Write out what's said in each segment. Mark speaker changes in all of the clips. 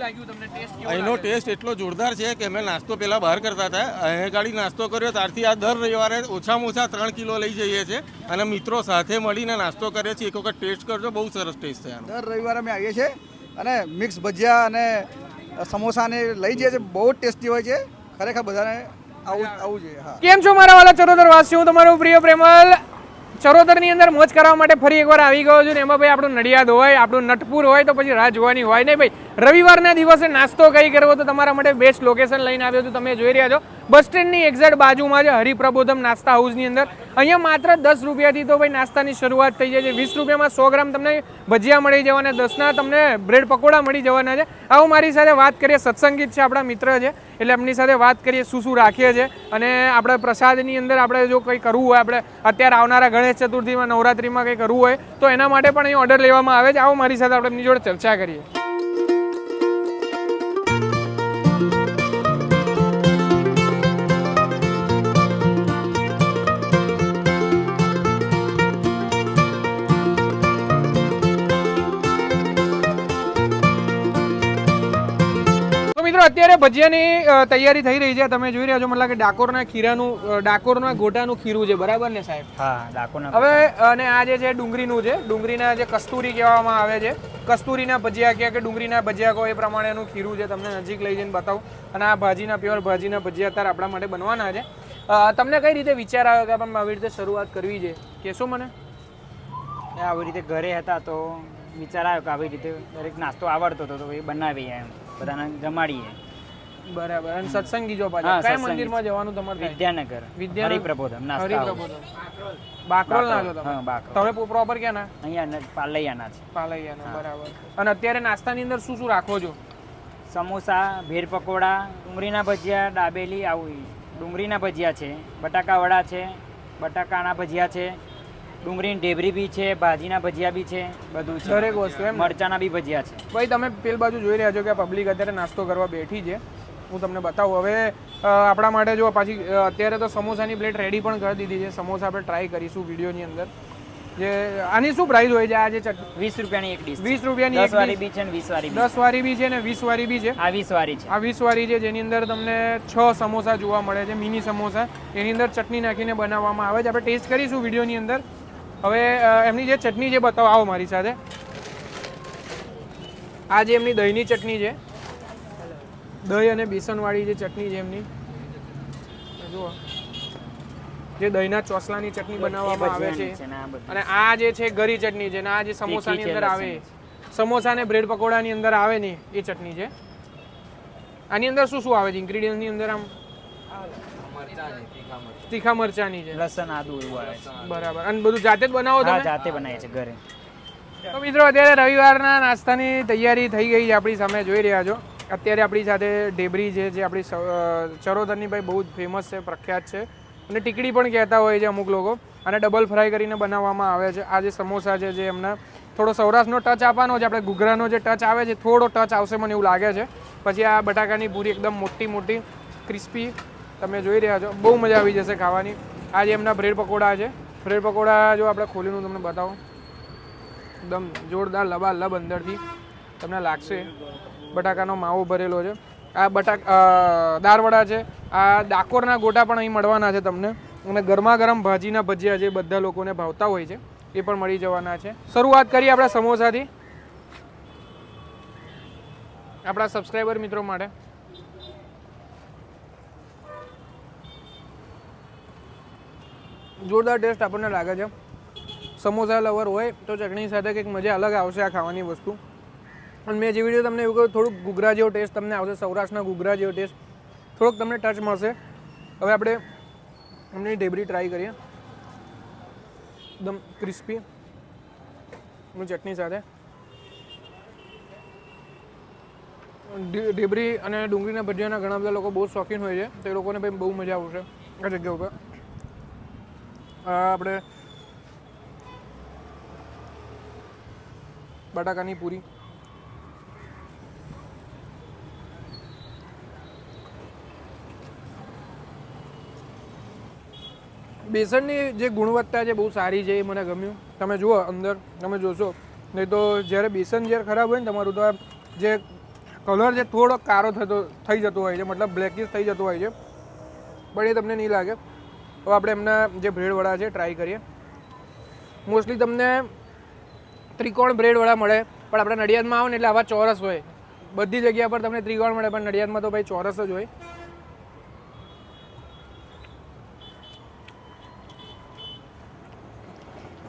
Speaker 1: કેવું લાગ્યું તમને ટેસ્ટ
Speaker 2: અહીંનો ટેસ્ટ એટલો જોરદાર છે કે અમે નાસ્તો પહેલાં બહાર કરતા હતા. અહીં ગાડી નાસ્તો કર્યો ત્યારથી આ દર રવિવારે ઓછામાં ઓછા ત્રણ કિલો લઈ જઈએ છીએ અને મિત્રો સાથે મળીને નાસ્તો કરીએ છીએ. એક વખત ટેસ્ટ કરજો બહુ સરસ ટેસ્ટ છે
Speaker 3: દર રવિવારે અમે આવીએ છીએ અને મિક્સ ભજીયા અને સમોસાને લઈ જઈએ છીએ. બહુ જ ટેસ્ટી હોય છે. ખરેખર બધાને આવું આવું જોઈએ હા.
Speaker 1: કેમ છો મારા વાલા ચરોતર વાસીઓ? હું તમારો પ્રિય પ્રેમલ ચરોતરની અંદર મોજ કરવા માટે ફરી એકવાર આવી ગયો છું ને એમાં ભાઈ આપણું નડિયાદ હોય, આપણું નટપુર હોય તો પછી રાહ જોવાની હોય નહીં ભાઈ. રવિવારના દિવસે નાસ્તો કઈ કરવો તો તમારા માટે બેસ્ટ લોકેશન લઈને આવ્યો છું, તમે જોઈ રહ્યા છો. બસ સ્ટેન્ડની એક્ઝેક્ટ બાજુમાં છે હરિપ્રબોધમ નાસ્તા હાઉસની અંદર. અહીંયા માત્ર દસ રૂપિયાથી તો ભાઈ નાસ્તાની શરૂઆત થઈ જાય છે. વીસ રૂપિયામાં સો ગ્રામ તમને ભજીયા મળી જવાના, દસના તમને બ્રેડ પકોડા મળી જવાના છે. આવું મારી સાથે વાત કરીએ. સત્સંગીત છે આપણા મિત્ર છે. એટલે એમની સાથે વાત કરીએ, શું શું રાખીએ છીએ અને આપણે પ્રસાદની અંદર આપણે જો કંઈ કરવું હોય, આપણે અત્યારે આવનારા ગણેશ ચતુર્થીમાં, નવરાત્રીમાં કંઈ કરવું હોય, તો એના માટે પણ અહીં ઓર્ડર લેવામાં આવે છે. આવો મારી સાથે આપણે એમની જોડે ચર્ચા કરીએ. મિત્રો અત્યારે ભજીયાની તૈયારી થઈ રહી છે. તમે જોઈ રહ્યા છો મતલબ કે ડાકોરના ખીરાનું ડાકોરના ગોટાનું ખીરું છે. બરાબર ને સાહેબ?
Speaker 4: હા ડાકોરના
Speaker 1: હવે અને આ જે છે ડુંગળીનું છે. ડુંગળીના જે કસ્તુરી કહેવામાં આવે છે. કસ્તુરીના ભજીયા કહે કે ડુંગળીના ભજીયા કહો એ પ્રમાણેનું ખીરું છે. તમને નજીક લઈ જઈને બતાવું. અને આ ભાજીના પ્યોર ભાજીના ભજીયા અત્યારે આપણા માટે બનવાના છે. તમને કઈ રીતે વિચાર આવ્યો કે આપણે આવી રીતે શરૂઆત કરવી છે? કહેશો મને.
Speaker 4: એ આવી રીતે ઘરે હતા તો વિચાર આવ્યો કે આવી રીતે દરેક નાસ્તો આવડતો હતો તો એ બનાવીએ એમ. બધાને જમાડીએ.
Speaker 1: બરાબર. અને સત્સંગી જો પાછા. કયા. મંદિરમાં જવાનું તમારે
Speaker 4: વિદ્યાનગર.
Speaker 1: વિદ્યાનગર.
Speaker 4: હરિપ્રબોધમ નાસ્તા.
Speaker 1: હરિપ્રબોધમ. બાકરોલ. ના છો તમે. તમે પ્રોપર ક્યાં ના?
Speaker 4: અહીંયા પાલૈયાના છે.
Speaker 1: પાલૈયાના બરાબર. અને અત્યારે નાસ્તાની અંદર શું શું રાખો છો?
Speaker 4: સમોસા ભેળ પકોડા ડુંગળીના ભજીયા દાબેલી આવું ડુંગળીના ભજીયા છે બટાકા વડા છે બટાકાના ભજીયા છે ડુંગળીની ઢેબરી બી છે ભાજીના ભજીયા બી છે બધું છે.
Speaker 1: દરેક વસ્તુ એમ?
Speaker 4: મરચાના બી ભજીયા છે.
Speaker 1: ભાઈ તમે પેલ બાજુ જોઈ રહ્યા છો કે પબ્લિક અત્યારે નાસ્તો કરવા બેઠી છે. હું તમને બતાવું. હવે આપણા માટે જો પાછી અત્યારે તો સમોસાની પ્લેટ રેડી પણ કરી દીધી છે. સમોસા આપણે ટ્રાય કરીશું વિડીયોની અંદર. જે આની શું પ્રાઇસ હોય છે? આ જે
Speaker 4: વીસ રૂપિયાની એક ડીશ
Speaker 1: વીસ રૂપિયાની એક
Speaker 4: વાળી બી છે ને વીસ વાળી
Speaker 1: દસ વાળી બી છે ને વીસ વાળી બી છે?
Speaker 4: આ વીસ વાળી છે.
Speaker 1: આ વીસ વાળી છે જેની અંદર તમને છ સમોસા જોવા મળે છે મિની સમોસા. એની અંદર ચટણી નાખીને બનાવવામાં આવે છે. આપણે ટેસ્ટ કરીશું વિડીયોની અંદર. હવે એમની જે ચટણી છે બતાવો આવો મારી સાથે. આ જે એમની દહીંની ચટણી છે દહીં અને બેસનવાળી જે ચટણી છે એમની. જુઓ. જે દહીંના ચોસલાની ચટણી બનાવવામાં આવે છે.
Speaker 4: ને
Speaker 1: અને આ જે છે ગરી ચટણી છે અને આ જે સમોસાની અંદર આવે. સમોસા અને બ્રેડ પકોડાની અંદર આવે ને એ ચટણી છે. આની અંદર શું શું આવે છે? ઇન્ગ્રીડિયન્ટની અંદર આમ? તીખા મરચાની છે.
Speaker 4: લસણ આદુ એવું આવે
Speaker 1: બરાબર. અને બધું જાતે જ બનાવો તમે?
Speaker 4: જાતે બનાવીએ છે ઘરે.
Speaker 1: તો મિત્રો અત્યારે રવિવારના નાસ્તાની તૈયારી થઈ ગઈ છે આપણી સામે જોઈ રહ્યા છો. અત્યારે આપણી સાથે ઢેબરી છે જે આપણી ચરોતરની ભાઈ બહુ જ ફેમસ છે પ્રખ્યાત છે. અને ટીકડી પણ કહેતા હોય છે અમુક લોકો. અને ડબલ ફ્રાય કરીને બનાવવામાં આવે છે. આ જે સમોસા છે જે એમના થોડો સૌરાષ્ટ્રનો ટચ આપવાનો છે આપણે ઘૂઘરાનો જે ટચ આવે છે થોડો ટચ આવશે મને એવું લાગે છે. પછી આ બટાકાની પૂરી એકદમ મોટી મોટી ક્રિસ્પી તમે જોઈ રહ્યા છો. બહુ મજા આવી જશે ખાવાની. આ એમના બ્રેડ પકોડા છે. બ્રેડ પકોડા જો આપણે ખોલીને તમને બતાવું. એકદમ જોરદાર લબાલબ અંદરથી તમને લાગશે. બટાકાનો માવો ભરેલો છે. આ બટાક દાળવડા છે. આ ડાકોરના ગોટા પણ અહીં મળવાના છે તમને. અને ગરમા ગરમ ભાજીના ભજીયા જે બધા લોકોને ભાવતા હોય છે, એ પણ મળી જવાના છે. શરૂઆત કરીએ આપણા સમોસાથી. આપણા સબસ્ક્રાઈબર મિત્રો માટે. જોરદાર ટેસ્ટ આપણને લાગે છે. સમોસા લવર હોય તો ચટણી સાથે કંઈક મજા અલગ આવશે આ ખાવાની વસ્તુ. અને મેં જે વીડિયો તમને એવું કહ્યું, થોડુંક ઘૂઘરા જેવો ટેસ્ટ તમને આવશે, સૌરાષ્ટ્રના ગુગરા જેવો ટેસ્ટ થોડોક તમને ટચ મળશે. હવે આપણે એમની ઢેબરી ટ્રાય કરીએ. એકદમ ક્રિસ્પી ચટણી સાથે. ઢેબરી અને ડુંગળીના ભજીયાના ઘણા બધા લોકો બહુ શોખીન હોય છે. તો લોકોને ભાઈ બહુ મજા આવશે આ જગ્યા ઉપર. આપણે બટાકાની પૂરી. બેસનની જે ગુણવત્તા છે બહુ સારી છે, એ મને ગમ્યું. તમે જુઓ અંદર, તમે જોશો. નહીં તો જ્યારે બેસન જ્યારે ખરાબ હોય ને તમારું, તો જે કલર જે થોડો કારો થતો, થઈ જતો હોય છે, મતલબ બ્લેકિશ થઈ જતો હોય છે. પણ એ તમને નહીં લાગે. તો આપણે એમના જે બ્રેડવાળા છે ટ્રાય કરીએ. મોસ્ટલી તમને ત્રિકોણ બ્રેડવાળા મળે, પણ આપણે નડિયાદમાં આવો ને એટલે આવા ચોરસ હોય. બધી જગ્યા પર તમને ત્રિકોણ મળે, પણ નડિયાદમાં તો ભાઈ ચોરસ જ હોય.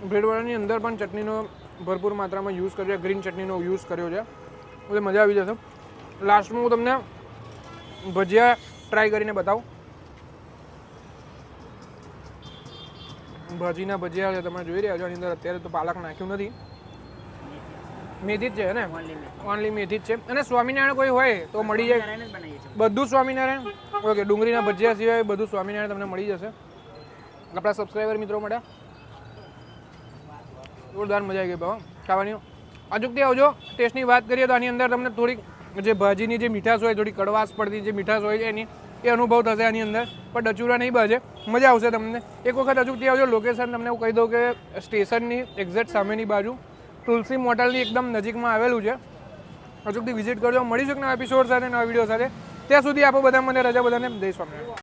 Speaker 1: બ્રેડવાળાની અંદર પણ ચટણીનો ભરપૂર માત્રામાં યુઝ કર્યો છે ગ્રીન ચટણીનો યુઝ કર્યો છે. એટલે મજા આવી જશે. લાસ્ટમાં હું તમને ભજીયા ટ્રાય કરીને બતાવું. ભાજીના ભજીયા છે તમે જોઈ રહ્યા છો એની અંદર. અત્યારે તો પાલક નાખ્યું નથી. મેથી જ છે ને? ઓનલી મેથી. જ છે. અને સ્વામિનારાયણ કોઈ હોય તો મળી જાય.
Speaker 4: જ
Speaker 1: બધું સ્વામિનારાયણ? ઓકે ડુંગળીના ભજીયા સિવાય બધું સ્વામિનારાયણ તમને મળી જશે. આપણા સબસ્ક્રાઈબર મિત્રો માટે જોરદાર મજા આવી ગઈ બાબા. ખાવાની. અચૂકથી આવજો. ટેસ્ટની વાત કરીએ તો આની અંદર તમને થોડીક જે ભાજીની જે મીઠાશ હોય થોડી કડવાશ પડતી જે મીઠાશ હોય છે એની એ અનુભવ થશે આની અંદર. પણ ડચુરા નહીં બાજે. મજા આવશે તમને. એક વખત અચૂકથી આવજો લોકેશન તમને હું કહી દઉં કે સ્ટેશનની એક્ઝેક્ટ સામેની બાજુ. તુલસી મોટલની એકદમ નજીકમાં આવેલું છે. અચૂકથી વિઝિટ કરજો. મળીશું નવા એપિસોડ સાથે, નવા વીડિયો સાથે. ત્યાં સુધી આપો બધા મને રજા બધાને. જય સ્વામિનારાયણ.